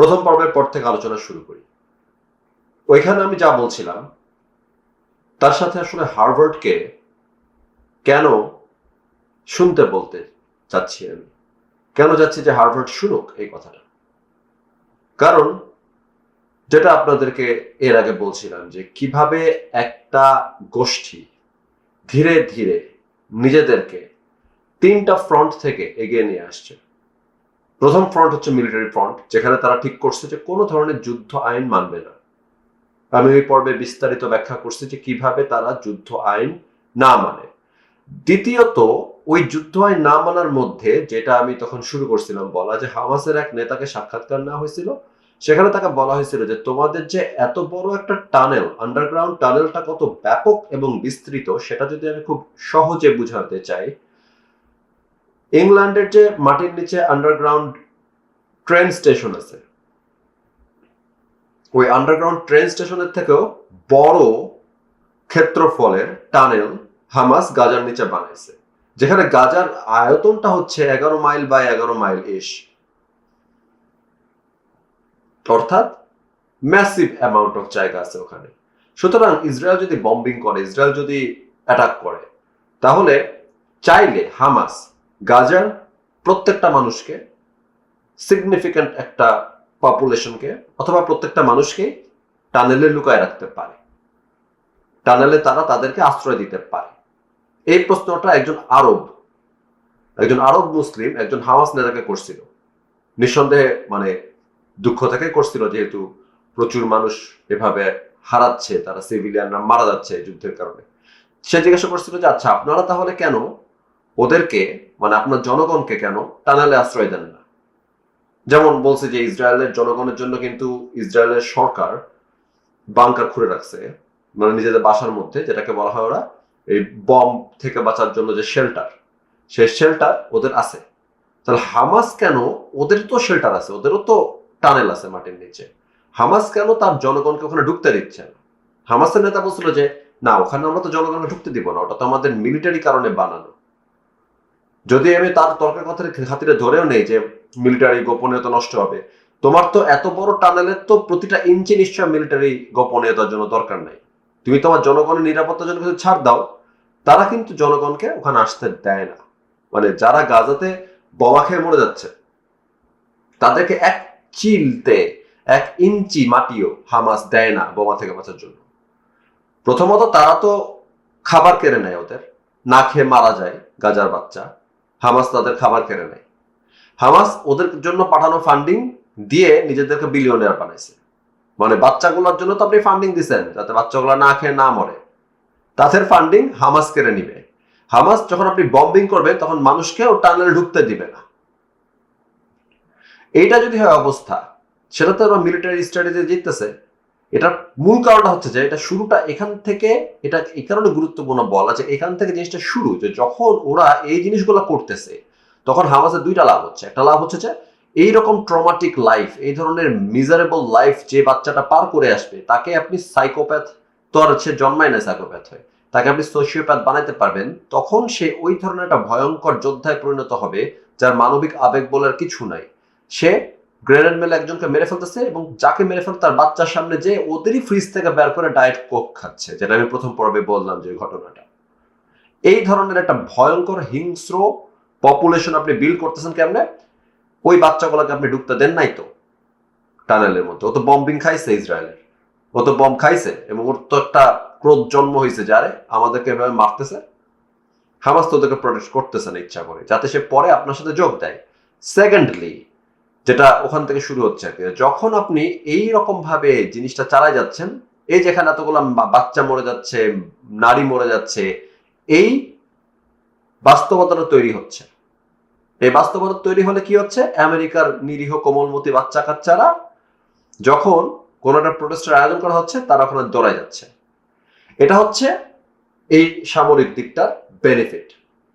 প্রথম পর্বের পর থেকে আলোচনা শুরু করি। ওইখানে আমি যা বলছিলাম, তার সাথে আসলে হার্ভার্ডকে কেন শুনতে বলতে চাচ্ছি আমি? কেন যাচ্ছি যে হার্ভার্ড শুনুক এই কথাটা? কারণ যেটা আপনাদেরকে এর আগে বলছিলাম যে কীভাবে একটা গোষ্ঠী ধীরে ধীরে নিজেদেরকে তিনটা ফ্রন্ট থেকে এগিয়ে নিয়ে আসছে। প্রথম ফ্রন্ট হচ্ছে মিলিটারি ফ্রন্ট যেখানে তারা ঠিক করছে যে কোনো ধরনের যুদ্ধ আইন মানবে না। আমি ওই পর্বে বিস্তারিত ব্যাখ্যা করছি যে কীভাবে তারা যুদ্ধ আইন না মানে। দ্বিতীয়ত, ওই যুদ্ধ আইন না মানার মধ্যে যেটা আমি তখন শুরু করছিলাম বলা, যে হামাসের এক নেতাকে সাক্ষাৎকার নেওয়া হয়েছিল। সেখানে তাকে বলা হয়েছিল যে তোমাদের যে এত বড় একটা টানেল আন্ডারগ্রাউন্ড টানেলটা কত ব্যাপক এবং বিস্তৃত, সেটা যদি আমি খুব সহজে বুঝাতে চাই ইংল্যান্ডের যে মাটির নিচে আন্ডারগ্রাউন্ড ট্রেন স্টেশন আছে, ওই আন্ডারগ্রাউন্ড ট্রেন স্টেশনের থেকেও বড় ক্ষেত্রফলের টানেল হামাস গাজার নিচে বানাইছে, যেখানে গাজার আয়তনটা হচ্ছে এগারো মাইল বাই এগারো মাইল ইস অর্থাৎ ম্যাসিভ অ্যামাউন্ট অফ জায়গা আছে ওখানে। সুতরাং ইসরায়েল যদি বম্বিং করে, ইসরায়েল যদি অ্যাটাক করে, তাহলে চাইলে হামাস গাজার প্রত্যেকটা মানুষকে সিগনিফিক্যান্ট একটা পপুলেশনকে অথবা প্রত্যেকটা মানুষকে টানেলে লুকায় রাখতে পারে। টানেলে তারা তাদেরকে আশ্রয় দিতে পারে। এই প্রশ্নটা একজন আরব একজন আরব মুসলিম, একজন হাওয়াস নেতাকে করছিল। নিঃসন্দেহে মানে দুঃখ থেকে করছিল যেহেতু প্রচুর মানুষ এভাবে হারাচ্ছে, তারা সিভিলিয়ানরা মারা যাচ্ছে যুদ্ধের কারণে। সে জিজ্ঞাসা করছিল যে আচ্ছা আপনারা তাহলে কেন ওদেরকে মানে আপনার জনগণকে কেন টানেলে আশ্রয় দেন না। যেমন বলছে যে ইসরায়েলের জনগণের জন্য কিন্তু ইসরায়েলের সরকার বাংকার খুঁড়ে রাখছে মানে নিজেদের বাসার মধ্যে, যেটাকে বলা হয় ওরা এই বম থেকে বাঁচার জন্য যে শেল্টার সেই শেল্টার ওদের আছে। তাহলে হামাস কেন ওদের তো শেল্টার আছে, ওদেরও তো টানেল আছে মাটির নিচে। হামাস কেন তার জনগণকে ওখানে ঢুকতে দিচ্ছে না? হামাসের নেতা বলছিল যে, না, ওখানে আমরা তো জনগণকে ঢুকতে দিব না, ওটা তো আমাদের মিলিটারি কারণে বানানো। যদি আমি তার তর্কের কথার খাতিরে ধরেও নেই যে মিলিটারি গোপনীয়তা নষ্ট হবে, তোমার তো এত বড় টানেলের তো প্রতিটা ইঞ্চি নিশ্চয় মিলিটারি গোপনীয়তার জন্য দরকার নাই। তুমি তোমার জনগণের নিরাপত্তার জন্য কিছু ছাড় দাও, তারা কিন্তু জনগণকে ওখানে আসতে দেয় না। মানে যারা গাজাতে বোমা খেয়ে মরে যাচ্ছে, তাদেরকে এক চিলতে, এক ইঞ্চি মাটিও হামাস দেয় না বোমা থেকে বাঁচার জন্য। প্রথমত তারা তো খাবার কেড়ে নেয় ওদের, না খেয়ে মারা যায় গাজার বাচ্চা। হামাস তাদের খাবার কেড়ে নেয়। হামাস ওদের জন্য পাঠানো ফান্ডিং দিয়ে নিজেদেরকে বিলিয়নের বানাইছে। মানে বাচ্চাগুলোর জন্য তো আপনি ফান্ডিং দিচ্ছেন যাতে বাচ্চাগুলো না খেয়ে না মরে। তাদের ফান্ডিং হামাস কেড়ে নিবে। হামাস যখন আপনি বম্বিং করবেন, তখন মানুষকে ও টানেলে ঢুকতে দিবে না। এইটা যদি হয় অবস্থা সেটা তো মিলিটারি স্ট্র্যাটেজি জিততেছে। এটার মূল কারণটা হচ্ছে যে এটা শুরুটা এখান থেকে, এটা এই কারণে গুরুত্বপূর্ণ বলা যে এখান থেকে জিনিসটা শুরু, যে যখন ওরা এই জিনিসগুলো করতেছে, তখন হামাসের দুইটা লাভ হচ্ছে। একটা লাভ হচ্ছে যে এইরকম ট্রমাটিক লাইফ এই ধরনের মিজারেবল লাইফ যে বাচ্চাটা পার করে আসবে, তাকে আপনি সাইকোপ্যাথ তো আর সে জন্মায় না সাইকোপ্যাথ হয়ে, তাকে আপনি সোশিওপ্যাথ বানাইতে পারবেন, তখন সে ওই ধরনের একটা ভয়ঙ্কর যোদ্ধায় পরিণত হবে, যার মানবিক আবেগ বলার কিছু নাই। সে গ্রেনেড মেলে একজনকে মেরে ফেলতেছে এবং যাকে মেরে ফেল তার বাচ্চার সামনে যে ওদেরই ফ্রিজ থেকে বের করে ডায়েট কোক খাচ্ছে, যেটা আমি প্রথম পর্বে বললাম যে ঘটনাটা। এই ধরনের একটা ভয়ঙ্কর হিংস্র পপুলেশন আপনি বিল্ড করতেছেন কেমনে? ওই বাচ্চাগুলোকে আপনি ঢুকতে দেন নাই তো, টানেলের মধ্যে। ও তো বম্বিং খাইছে ইসরায়েলের। ও তো বম খাইছে এবং ওর তো একটা ক্রোধ জন্ম হয়েছে যারে আমাদেরকে এভাবে মারতেছে? হামাস তো ওদেরকে প্রোটেক্ট করতেছে না ইচ্ছা করে, যাতে সে পরে আপনার সাথে যোগ দেয়। সেকেন্ডলি যেটা ওখান থেকে শুরু হচ্ছে আর কি। যখন আপনি এই রকম ভাবে জিনিসটা চালাই যাচ্ছেন, এই যেখানে এতগুলো বাচ্চা মরে যাচ্ছে, নারী মরে যাচ্ছে, এই বাস্তবতাটা তৈরি হচ্ছে। এই বাস্তবতা তৈরি হলে কি হচ্ছে? আমেরিকার নিরীহ কোমলমতি বাচ্চা কাচ্চারা যখন কোন একটা প্রোটেস্টের আয়োজন করা হচ্ছে, তারা ওখানে দৌড়ায় যাচ্ছে। এটা হচ্ছে এই সামরিক দিকটার বেনিফিট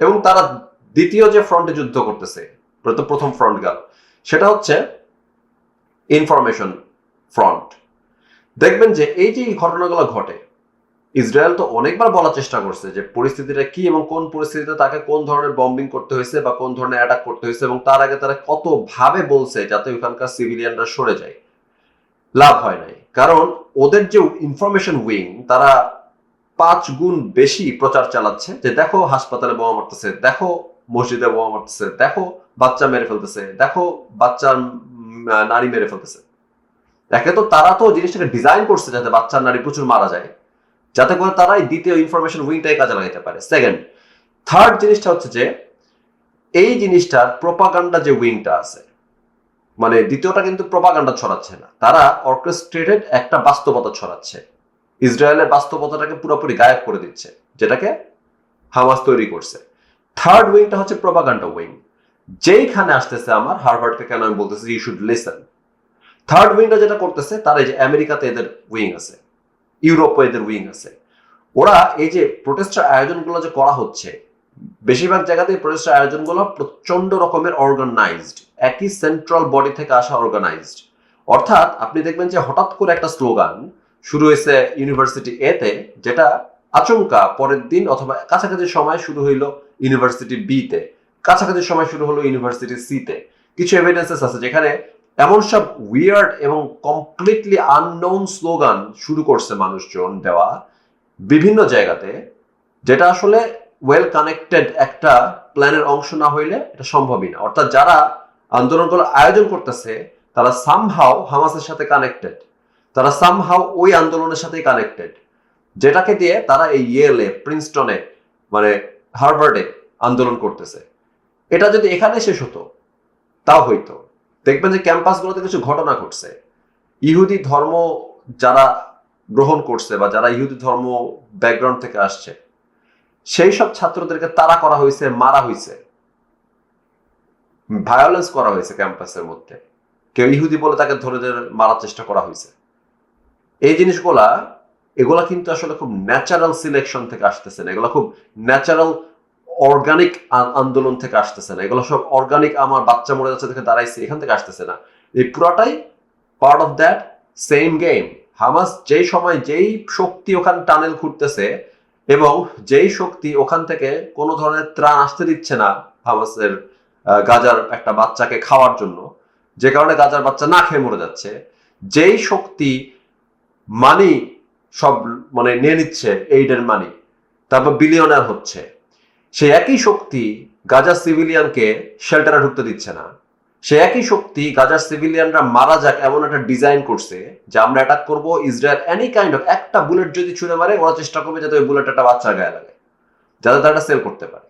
এবং তারা দ্বিতীয় যে ফ্রন্টে যুদ্ধ করতেছে, প্রথম ফ্রন্ট গেল। সেটা হচ্ছে ইনফরমেশন ফ্রন্ট দেখবেন যে এই যে ঘটনাগুলো ঘটে, ইসরায়েল তো অনেকবার বলার চেষ্টা করছে যে পরিস্থিতিটা কি এবং কোন পরিস্থিতিতে তাকে কোন ধরনের বম্বিং করতে হয়েছে বা কোন ধরনের অ্যাটাক করতে হয়েছে এবং তার আগে তারা কত ভাবে বলছে যাতে ওখানকার সিভিলিয়ানরা সরে যায়। লাভ হয় নাই। কারণ ওদের যে ইনফরমেশন উইং তারা পাঁচ গুণ বেশি প্রচার চালাচ্ছে যে দেখো হাসপাতালে বোমা মারতেছে, দেখো মসজিদে বোমা মারতেছে। দেখো, বাচ্চা মেরে ফেলতেছে। দেখো, বাচ্চা নারী মেরে ফেলতেছে। একে তো তারা তো জিনিসটাকে ডিজাইন করছে যাতে বাচ্চার নারী প্রচুর মারা যায়। যাতে করে তারা এই দ্বিতীয় ইনফরমেশন উইংটাই কাজে লাগাইতে পারে। সেকেন্ড থার্ড জিনিসটা হচ্ছে যে, এই জিনিসটার প্রপাগান্ডা যে উইংটা আছে মানে দ্বিতীয়টা কিন্তু প্রপাগান্ডা ছড়াচ্ছে না। তারা অর্কেস্ট্রেটেড একটা বাস্তবতা ছড়াচ্ছে। ইসরায়েলের বাস্তবতাটাকে পুরোপুরি গায়েব করে দিচ্ছে, যেটাকে হামাস তৈরি করছে। থার্ড উইংটা হচ্ছে প্রপাগান্ডা উইং যেইখানে আসতেছে আমার, হার্ভার্ডকে কেন আমি বলতেছি ইউ শুড লিসেন থার্ড উইংটা যেটা করতেছে, তার এই যে আমেরিকাতে এদের উইং আছে, ইউরোপে এদের উইং আছে। ওরা এই যে প্রোটেস্টার আয়োজনগুলো যে করা হচ্ছে, বেশিরভাগ জায়গাতে প্রোটেস্টার আয়োজনগুলো প্রচণ্ড রকমের অর্গানাইজড একই সেন্ট্রাল বডি থেকে আসা অর্গানাইজড অর্থাৎ আপনি দেখবেন যে হঠাৎ করে একটা স্লোগান শুরু হয়েছে ইউনিভার্সিটি এতে যেটা আচমকা পরের দিন অথবা কাছাকাছি সময় শুরু হইল ইউনিভার্সিটি বিতে কাছাকাছি সময় শুরু হলো ইউনিভার্সিটি সিতে কিছু এভিডেন্সেস আছে যেখানে এমন সব উইয়ার্ড এবং কমপ্লিটলি আননোন স্লোগান শুরু করছে মানুষজন দেওয়া বিভিন্ন জায়গাতে, যেটা আসলে ওয়েল কানেক্টেড একটা প্ল্যানের অংশ না হইলে এটা সম্ভবই না। অর্থাৎ যারা আন্দোলনগুলো আয়োজন করতেছে, তারা সামহাও হামাসের সাথে কানেক্টেড তারা সামহাও ওই আন্দোলনের সাথে কানেক্টেড যেটাকে দিয়ে তারা এই ইয়েলে প্রিন্সটনে মানে হার্ভার্ডে আন্দোলন করতেছে। এটা যদি এখানে শেষ হতো, তাও হইতো। দেখবেন যে ক্যাম্পাসগুলোতে কিছু ঘটনা ঘটছে। ইহুদি ধর্ম যারা গ্রহণ করছে বা যারা ইহুদি ধর্ম ব্যাকগ্রাউন্ড থেকে আসছে, সেই সব ছাত্রদেরকে তারা করা হয়েছে, মারা হয়েছে। ভায়োলেন্স করা হয়েছে ক্যাম্পাসের মধ্যে। কেউ ইহুদি বলে তাকে ধরে ধরে মারার চেষ্টা করা হয়েছে। এই জিনিসগুলা এগুলা কিন্তু আসলে খুব ন্যাচারাল সিলেকশন থেকে আসতেছে না, এগুলো খুব ন্যাচারাল অর্গানিক আন্দোলন থেকে আসতেছে না, এগুলো সব অর্গানিক আমার বাচ্চা মরে যাচ্ছে থেকে দাঁড়াইছে, এখান থেকে আসতেছে না। এই পুরাটাই part of that same game Hamas যেই সময় যেই শক্তি ওখানে টানেল খুঁড়তেছে এবং যেই শক্তি ওখান থেকে কোনো ধরনের ত্রাণ আসতে দিচ্ছে না হামাসের গাজার একটা বাচ্চাকে খাওয়ার জন্য, যে কারণে গাজার বাচ্চা না খেয়ে মরে যাচ্ছে। যেই শক্তি মানি সব মানে নিয়ে নিচ্ছে এইডের মানি তারপর বিলিয়নার হচ্ছে। সেই একই শক্তি গাজার সিভিলিয়ানকে শেল্টারে ঢুকতে দিচ্ছে না। সে একই শক্তি গাজার সিভিলিয়ানরা মারা যাক এমন একটা ডিজাইন করছে, যে আমরা অ্যাটাক করব ইসরায়েল এনি কাইন্ড অফ একটা বুলেট যদি ছুড়ে মারে, ওরা চেষ্টা করবে যাতে ওই বুলেট একটা বাচ্চার গায়ে লাগে, যাতে তারা সেল করতে পারে।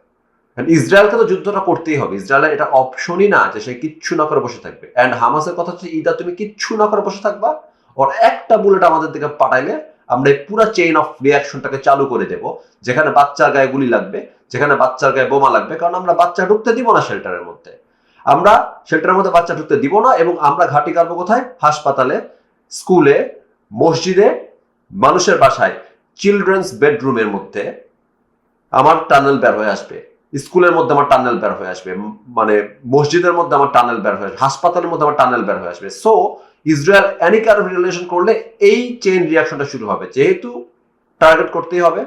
ইসরায়েলকে তো যুদ্ধটা করতেই হবে। ইসরায়েলের এটা অপশনই না যে সে কিচ্ছু না করে বসে থাকবে। অ্যান্ড হামাসের কথা হচ্ছে, ইদা তুমি কিচ্ছু না করে বসে থাকবা, ওর একটা বুলেট আমাদের দিকে পাঠাইলে আমরা এই পুরো চেইন অফ রিয়াকশনটাকে চালু করে দেব, যেখানে বাচ্চার গায়ে গুলি লাগবে, যেখানে বাচ্চার গায়ে বোমা লাগবে, কারণ আমরা বাচ্চা ঢুকতে দিব না শেল্টারের মধ্যে। আমরা শেল্টারের মধ্যে বাচ্চা ঢুকতে দিব না এবং আমরা ঘাটি কাটবো কোথায়? হাসপাতালে স্কুলে মসজিদে, মানুষের বাসায় চিলড্রেন্স বেডরুমের মধ্যে। আমার টানেল বের হয়ে আসবে। স্কুলের মধ্যে আমার টানেল বের হয়ে আসবে। মানে মসজিদের মধ্যে আমার টানেল বের হয়ে আসবে। হাসপাতালের মধ্যে আমার টানেল বের হয়ে আসবে। So Israel any car relation করলে এই চেইন রিয়াকশনটা শুরু হবে। যেহেতু টার্গেট করতেই হবে,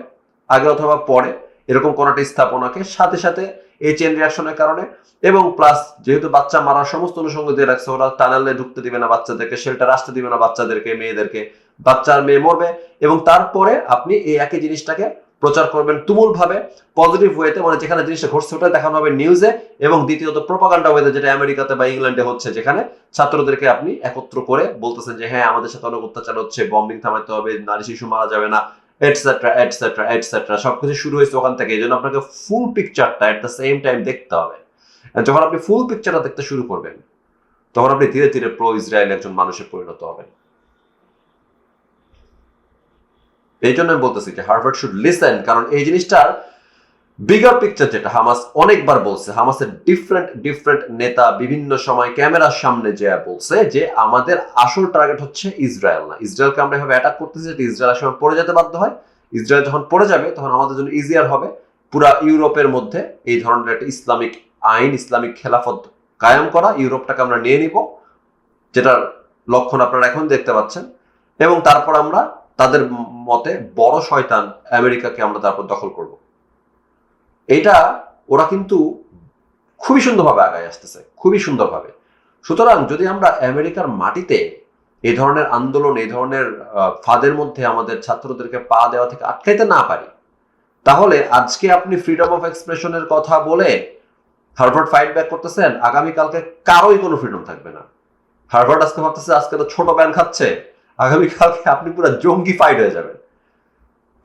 আগে অথবা পরে এরকম কোন একটা স্থাপনাকে, সাথে সাথে এই চেন রিয়াকশনের কারণে। এবং প্লাস যেহেতু বাচ্চা মারার সমস্ত অনুষঙ্গ দিয়ে রাখছে, ওরা টানেলে ঢুকতে দিবে না বাচ্চাদেরকে শেল্টার আসতে দিবে না বাচ্চাদেরকে, মেয়েদেরকে, বাচ্চার মেয়ে মরবে। এবং তারপরে আপনি এই একই জিনিসটাকে প্রচার করবেন তুমুল ভাবে পজিটিভ ওয়েতে মানে যেখানে জিনিসটা ঘটছে ওটা দেখানো হবে নিউজে এবং দ্বিতীয়ত প্রপাগান্ডা ওয়েতে যেটা আমেরিকাতে বা ইংল্যান্ডে হচ্ছে, যেখানে ছাত্রদেরকে আপনি একত্র করে বলতেছেন যে হ্যাঁ আমাদের সাথে অনেক অত্যাচার হচ্ছে বম্বিং থামাতে হবে, নারী শিশু মারা যাবে না এটসেট্রা এটসেট্রা এটসেট্রা সবকিছু শুরু হয়েছে ওখান থেকে। এই জন্য আপনাকে ফুল পিকচারটা এট দ্য সেম টাইম দেখতে হবে। যখন আপনি ফুল পিকচারটা দেখতে শুরু করবেন, তখন আপনি ধীরে ধীরে প্রো ইসরায়েল একজন মানুষে পরিণত হবেন। এই জন্য আমি বলতেছি যে হার্ভার্ড শুড লিসেন কারণ এই জিনিসটার বিগার পিকচার যেটা হামাস অনেকবার বলছে হামাসের ডিফারেন্ট ডিফারেন্ট নেতা বিভিন্ন সময় ক্যামেরার সামনে যে বলছে যে আমাদের আসল টার্গেট হচ্ছে ইসরায়েল না। ইসরায়েলকে আমরা এভাবে অ্যাটাক করতেছি যে ইসরায়েল সময় পড়ে যেতে বাধ্য হয়। ইসরায়েল যখন পড়ে যাবে, তখন আমাদের জন্য ইজিয়ার হবে। পুরা ইউরোপের মধ্যে এই ধরনের একটা ইসলামিক আইন, ইসলামিক খেলাফত কায়েম করা ইউরোপটাকে আমরা নিয়ে নিব, যেটার লক্ষণ আপনারা এখন দেখতে পাচ্ছেন। এবং তারপর আমরা তাদের মতে বড় শয়তান আমেরিকাকে আমরা তারপর দখল করব। এটা ওরা কিন্তু খুবই সুন্দরভাবে আগায় আসতেছে, খুবই সুন্দরভাবে। সুতরাং যদি আমরা আমেরিকার মাটিতে এই ধরনের আন্দোলন, এই ধরনের ফাঁদের মধ্যে আমাদের ছাত্রদেরকে পা দেওয়া থেকে আটকাইতে না পারি, তাহলে আজকে আপনি ফ্রিডম অফ এক্সপ্রেশনের কথা বলে হার্ভার্ড ফাইট ব্যাক করতেছেন, আগামীকালকে কারোই কোনো ফ্রিডম থাকবে না। হার্ভার্ড আজকে ভাবতেছে, আজকে তো ছোট ব্যান খাচ্ছে আগামীকালকে আপনি পুরো জঙ্গি ফাইট হয়ে যাবেন।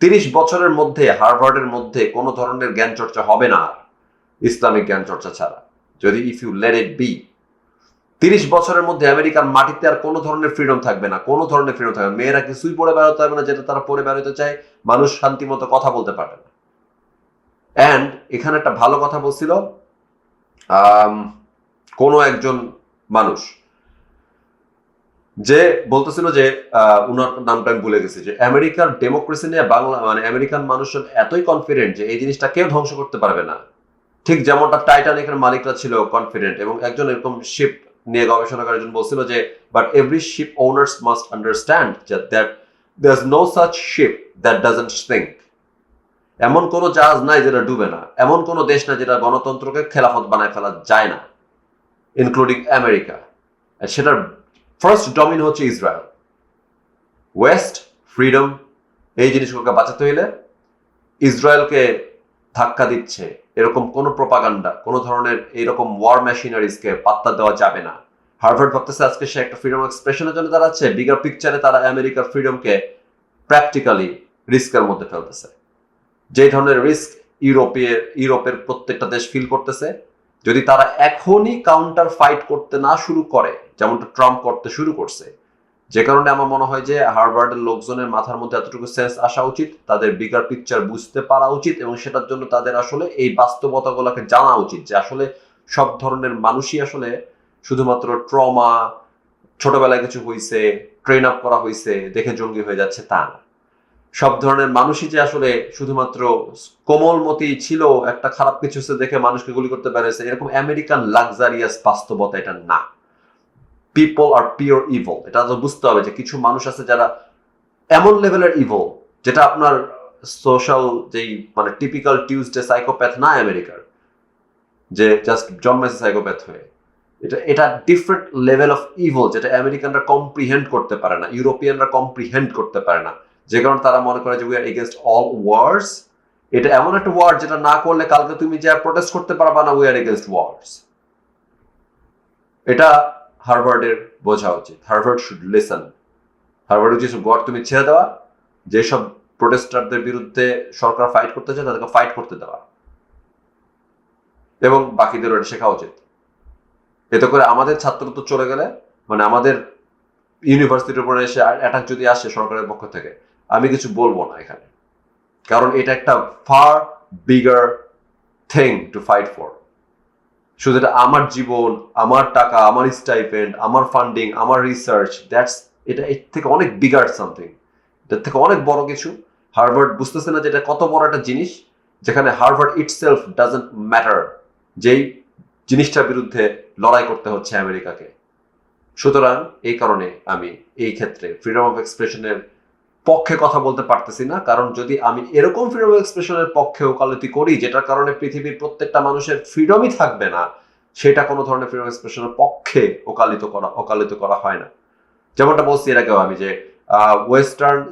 তিরিশ বছরের মধ্যে, হার্ভার্ডের মধ্যে কোনো ধরনের জ্ঞান চর্চা হবে না ইসলামিক জ্ঞান চর্চা ছাড়া। যদি if you let it be তিরিশ বছরের মধ্যে আমেরিকার মাটিতে আর কোনো ধরনের ফ্রিডম থাকবে না, কোনো ধরনের ফ্রিডম থাকবে মেয়েরা কিছুই পড়ে বেরোতে পারবে না যেটা তারা পড়ে বেরোতে চায়? মানুষ শান্তি মতো কথা বলতে পারবে না। অ্যান্ড এখানে একটা ভালো কথা বলছিল কোনো একজন মানুষ যে বলতেছিল যে উনার নামটা আমি ভুলে গেছি, যে আমেরিকার ডেমোক্রেসি নিয়ে বাংলা মানে আমেরিকান মানুষজন এতই কনফিডেন্ট যে এই জিনিসটা কেউ ধ্বংস করতে পারবে না। ঠিক যেমনটা টাইটানিকের মালিকরা ছিল কনফিডেন্ট এবং একজন এরকম শিপ নিয়ে গবেষণা করার জন্য বলছিল যে but every ship owners must understand that there no such ship that doesn't sink এমন কোনো জাহাজ নাই যেটা ডুবে না। এমন কোনো দেশ না যেটা গণতন্ত্রকে খেলাফত বানায় ফেলা যায় না ইনক্লুডিং আমেরিকা সেটার ফার্স্ট ডমিন হচ্ছে ইসরায়েল ওয়েস্ট ফ্রিডম এই জিনিসগুলোকে বাঁচাতে হইলে ইসরায়েলকে ধাক্কা দিচ্ছে। এরকম কোনো প্রপাগান্ডা কোনো ধরনের এইরকম ওয়ার মেশিনারিজকে পাত্তা দেওয়া যাবে না। হার্ভার্ড ভাবতেছে আজকে সে একটা ফ্রিডম এক্সপ্রেশনের জন্য দাঁড়াচ্ছে। বিগার পিকচারে তারা আমেরিকার ফ্রিডমকে প্র্যাকটিক্যালি রিস্কের মধ্যে ফেলতেছে। যে ধরনের রিস্ক ইউরোপের ইউরোপের প্রত্যেকটা দেশ ফিল করতেছে যদি তারা এখনই কাউন্টার ফাইট করতে না শুরু করে, যেমনটা ট্রাম্প করতে শুরু করছে, যে কারণে আমার মনে হয় যে হার্ভার্ডের লোকজনের মাথার মধ্যে এতটুকু সেন্স আসা উচিত, তাদের বিগার পিকচার বুঝতে পারা উচিত এবং সেটার জন্য তাদের আসলে এই বাস্তবতাগুলোকে জানা উচিত যে আসলে সব ধরনের মানুষই আসলে শুধুমাত্র ট্রমা ছোটবেলায় কিছু হয়েছে ট্রেন আপ করা হয়েছে দেখে জঙ্গি হয়ে যাচ্ছে তা না। সব ধরনের মানুষই যে আসলে শুধুমাত্র কোমলমতি ছিল, একটা খারাপ কিছু দেখে মানুষকে গুলি করতে পেরেছে, এরকম আমেরিকান লাক্সারিয়াস বাস্তবতা এটা না। পিপল আর পিওর ইভল এটা তো বুঝতে হবে যে কিছু মানুষ আছে যারা এমন লেভেলের ইভল যেটা আপনার সোশ্যাল যেই মানে টিপিক্যাল টিউসডে সাইকোপ্যাথ না আমেরিকার, যে জাস্ট জন্মেছে সাইকোপ্যাথ হয়ে। এটা এটা ডিফারেন্ট লেভেল অফ ইভল যেটা আমেরিকানরা কম্প্রিহেন্ড করতে পারে না, ইউরোপিয়ানরা কম্প্রিহেন্ড করতে পারে না। যে কারণে তারা মনে করে যে we are against all wars এটা এমন একটা ওয়ার্ড যেটা না করলে কালকে তুমি যা প্রোটেস্ট করতে পারবা না উই আর এগেনস্ট ওয়ার্স এটা হার্ভার্ডের বোঝা উচিত। হার্ভার্ড শুড লিসন হার্ভার্ড যেসব গড তুমি ছেড়ে দেওয়া। যেসব প্রোটেস্টারদের বিরুদ্ধে সরকার ফাইট করতে চায়, তাদেরকে ফাইট করতে দেওয়া। এবং বাকিদেরও এটা শেখা উচিত। এতে করে আমাদের ছাত্র তো চলে গেলে মানে আমাদের ইউনিভার্সিটির উপরে এসে অ্যাটাক যদি আসে সরকারের পক্ষ থেকে আমি কিছু বলব না এখানে। কারণ এটা একটা far bigger thing to fight for শুধু এটা আমার জীবন, আমার টাকা, আমার স্টাইপেন্ড আমার ফান্ডিং আমার রিসার্চ দ্যাটস এটা এর থেকে অনেক বিগার সামথিং এটার থেকে অনেক বড় কিছু। হার্ভার্ড বুঝতেছে না যে এটা কত বড় একটা জিনিস, যেখানে হার্ভার্ড ইটসেলফ ডাজেন্ট ম্যাটার যেই জিনিসটার বিরুদ্ধে লড়াই করতে হচ্ছে আমেরিকাকে। সুতরাং এই কারণে আমি এই ক্ষেত্রে ফ্রিডম অফ এক্সপ্রেশনের পক্ষে কথা বলতে পারতেছি না, কারণ যদি আমি এরকম ফ্রিডম এক্সপ্রেশনের পক্ষে ওকালতি করি, যেটার কারণে পৃথিবীর প্রত্যেকটা মানুষের ফ্রিডমই থাকবে না, সেটা কোনো ধরনের ফ্রিডম এক্সপ্রেশনের পক্ষে ওকালিত করা ওকালিত করা হয় না। যেমনটা বলছি এর আগেও আমি যে ওয়েস্টার্ন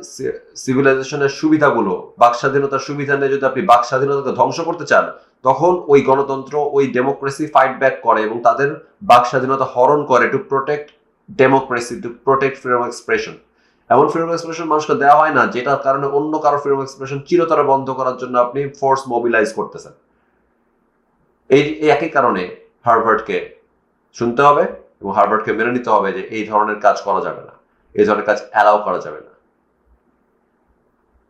সিভিলাইজেশনের সুবিধাগুলো, বাক স্বাধীনতার সুবিধা নিয়ে যদি আপনি বাক স্বাধীনতাকে ধ্বংস করতে চান, তখন ওই গণতন্ত্র, ওই ডেমোক্রেসি ফাইট ব্যাক করে এবং তাদের বাক স্বাধীনতা হরণ করে to protect democracy to protect freedom expression এমন ফ্রিডম এক্সপ্রেশন মানুষকে দেওয়া হয় না, যেটার কারণে অন্য কারও ফ্রিডম এক্সপ্রেশন চিরতরে বন্ধ করার জন্য আপনি ফোর্স মোবিলাইজ করতেছেন। এই একই কারণে হার্ভার্ডকে শুনতে হবে এবং হার্ভার্ডকে মেনে নিতে হবে যে এই ধরনের কাজ করা যাবে না। এই ধরনের কাজ অ্যালাউ করা যাবে না।